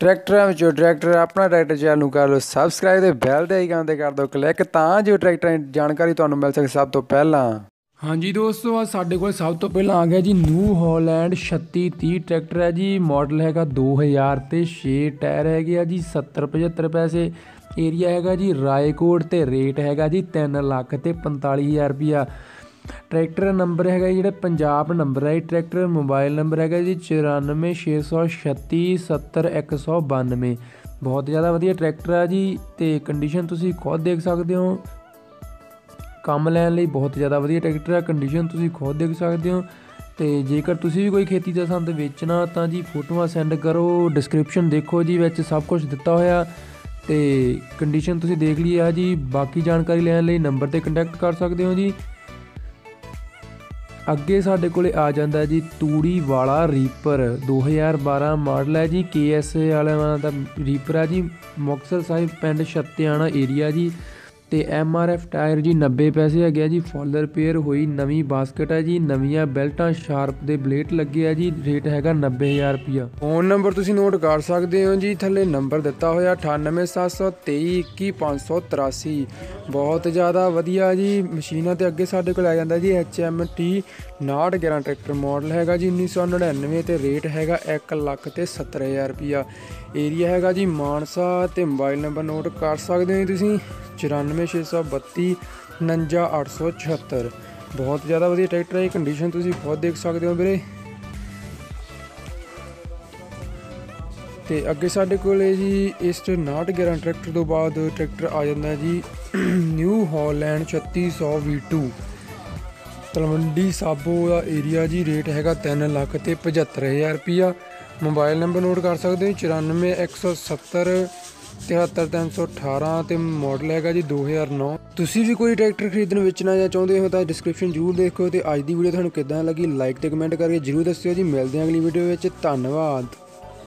ਟਰੈਕਟਰਾਂ ਵਿੱਚੋਂ ਟਰੈਕਟਰ ਆਪਣਾ ਟਰੈਕਟਰ ਚੈਨਲ ਨੂੰ ਕਰ ਲਓ ਸਬਸਕ੍ਰਾਈਬ ਤੇ ਬੈਲ ਦੇ ਆਈਕਨ ਤੇ ਕਰ ਦਿਓ ਕਲਿੱਕ ਤਾਂ ਜੋ ਟਰੈਕਟਰਾਂ ਦੀ ਜਾਣਕਾਰੀ ਤੁਹਾਨੂੰ ਮਿਲ ਸਕੇ ਸਭ ਤੋਂ ਪਹਿਲਾਂ। ਹਾਂਜੀ ਦੋਸਤੋ, ਅੱਜ ਸਾਡੇ ਕੋਲ ਸਭ ਤੋਂ ਪਹਿਲਾਂ ਆ ਗਿਆ ਜੀ ਨਿਊ ਹਾਲੈਂਡ 3630 ਟਰੈਕਟਰ ਹੈ ਜੀ। ਮਾਡਲ ਹੈਗਾ 2000 ਤੇ 6 ਟਾਇਰ ਹੈਗੇ ਆ ਜੀ 70 75 ਪੈਸੇ। ਏਰੀਆ ਹੈਗਾ ਜੀ ਰਾਏਕੋਟ ਤੇ ਰੇਟ ਹੈਗਾ ਜੀ 3 ਲੱਖ ਤੇ 45000 ਰੁਪਿਆ ਟਰੈਕਟਰ ਨੰਬਰ ਹੈਗਾ ਜੀ, ਜਿਹੜਾ ਪੰਜਾਬ ਨੰਬਰ ਹੈ ਜੀ, ਟਰੈਕਟਰ ਮੋਬਾਈਲ ਨੰਬਰ ਹੈਗਾ ਜੀ 9466370192 ਬਹੁਤ ਜ਼ਿਆਦਾ ਵਧੀਆ ਟਰੈਕਟਰ ਆ ਜੀ ਤੇ ਕੰਡੀਸ਼ਨ ਤੁਸੀਂ ਖੁਦ ਦੇਖ ਸਕਦੇ ਹੋ। ਕੰਮ ਲੈਣ ਲਈ ਬਹੁਤ ਜ਼ਿਆਦਾ ਵਧੀਆ ਟਰੈਕਟਰ ਆ ਕੰਡੀਸ਼ਨ ਤੁਸੀਂ ਖੁਦ ਦੇਖ ਸਕਦੇ ਹੋ। ਤੇ ਜੇਕਰ ਤੁਸੀਂ ਵੀ ਕੋਈ ਖੇਤੀ ਦਾ ਸੰਦ ਵੇਚਣਾ, ਤਾਂ ਜੀ ਫੋਟੋਆਂ ਸੈਂਡ ਕਰੋ ਡਿਸਕ੍ਰਿਪਸ਼ਨ ਦੇਖੋ ਜੀ, ਵਿੱਚ ਸਭ ਕੁਝ ਦਿੱਤਾ ਹੋਇਆ। ਤੇ ਕੰਡੀਸ਼ਨ ਤੁਸੀਂ ਦੇਖ ਲਈ ਆ ਜੀ, ਬਾਕੀ ਜਾਣਕਾਰੀ ਲੈਣ ਲਈ ਨੰਬਰ ਤੇ ਕੰਟੈਕਟ ਕਰ ਸਕਦੇ ਹੋ ਜੀ। ਅੱਗੇ ਸਾਡੇ ਕੋਲੇ ਆ ਜਾਂਦਾ ਜੀ ਤੂੜੀ ਵਾਲਾ ਰੀਪਰ 2012 ਮਾਡਲ ਹੈ ਜੀ KSA ਵਾਲਿਆਂ ਦਾ ਰੀਪਰ ਆ ਜੀ, ਮੁਕਤਸਰ ਸਾਹਿਬ ਪਿੰਡ ਛੱਤਿਆਣਾ ਏਰੀਆ ਜੀ। ਤੇ MRF ਟਾਇਰ ਜੀ 90 ਪੈਸੇ ਹੈਗੇ ਆ ਜੀ ਫੁੱਲ ਰਿਪੇਅਰ ਹੋਈ ਨਵੀਂ ਬਾਸਕਟ ਹੈ ਜੀ, ਨਵੀਆਂ ਬੈਲਟਾਂ ਸ਼ਾਰਪ ਦੇ ਬਲੇਡ ਲੱਗੇ ਆ ਜੀ, ਰੇਟ ਹੈਗਾ 90000 ਰੁਪਿਆ ਫੋਨ ਨੰਬਰ ਤੁਸੀਂ ਨੋਟ ਕਰ ਸਕਦੇ ਹੋ ਜੀ, ਥੱਲੇ ਨੰਬਰ ਦਿੱਤਾ ਹੋਇਆ 9873221583 ਬਹੁਤ ਜ਼ਿਆਦਾ ਵਧੀਆ ਜੀ, ਮਸ਼ੀਨਾਂ ਤੇ ਅੱਗੇ ਸਾਡੇ ਕੋਲ ਆ ਜਾਂਦਾ ਜੀ HMT 911 ਟਰੈਕਟਰ ਮਾਡਲ ਹੈਗਾ ਜੀ 1999 ਤੇ ਰੇਟ ਹੈਗਾ 1 ਲੱਖ ਤੇ 70000 ਰੁਪਿਆ ਏਰੀਆ ਹੈਗਾ ਜੀ, ਮਾਨਸਾ ਤੇ ਮੋਬਾਈਲ ਨੰਬਰ ਨੋਟ ਕਰ ਸਕਦੇ ਹੋ ਜੀ ਤੁਸੀਂ। 94632 59876 ਬਹੁਤ ਜ਼ਿਆਦਾ ਵਧੀਆ ਟਰੈਕਟਰ ਹੈ ਕੰਡੀਸ਼ਨ ਤੁਸੀਂ ਬਹੁਤ ਦੇਖ ਸਕਦੇ ਹੋ ਵੀਰੇ। ਤੇ ਅੱਗੇ ਸਾਡੇ ਕੋਲੇ ਜੀ, ਇਸ 911 ਟਰੈਕਟਰ ਤੋਂ ਬਾਅਦ ਟਰੈਕਟਰ ਆ ਜਾਂਦਾ ਜੀ, New Holland 3600 V2 Talwandi Sabo ਦਾ ਏਰੀਆ ਜੀ, ਰੇਟ ਹੈਗਾ 3 ਲੱਖ ਤੇ 75000 ਰੁਪਿਆ ਮੋਬਾਈਲ ਨੰਬਰ ਨੋਟ ਕਰ ਸਕਦੇ ਹੋ 94170 73318 ਤੇ ਮਾਡਲ ਹੈਗਾ ਜੀ 2009 ਤੁਸੀਂ ਵੀ ਕੋਈ ਟਰੈਕਟਰ ਖਰੀਦਣ ਵੇਚਣਾ ਜਾਂ ਚਾਹੁੰਦੇ ਹੋ ਤਾਂ ਡਿਸਕ੍ਰਿਪਸ਼ਨ ਜ਼ਰੂਰ ਦੇਖੋ ਤੇ ਅੱਜ ਦੀ ਵੀਡੀਓ ਤੁਹਾਨੂੰ ਕਿੱਦਾਂ ਲੱਗੀ ਲਾਈਕ ਤੇ ਕਮੈਂਟ ਕਰਕੇ ਜ਼ਰੂਰ ਦੱਸਿਓ ਜੀ। ਮਿਲਦੇ ਹਾਂ ਅਗਲੀ ਵੀਡੀਓ ਵਿੱਚ। ਧੰਨਵਾਦ।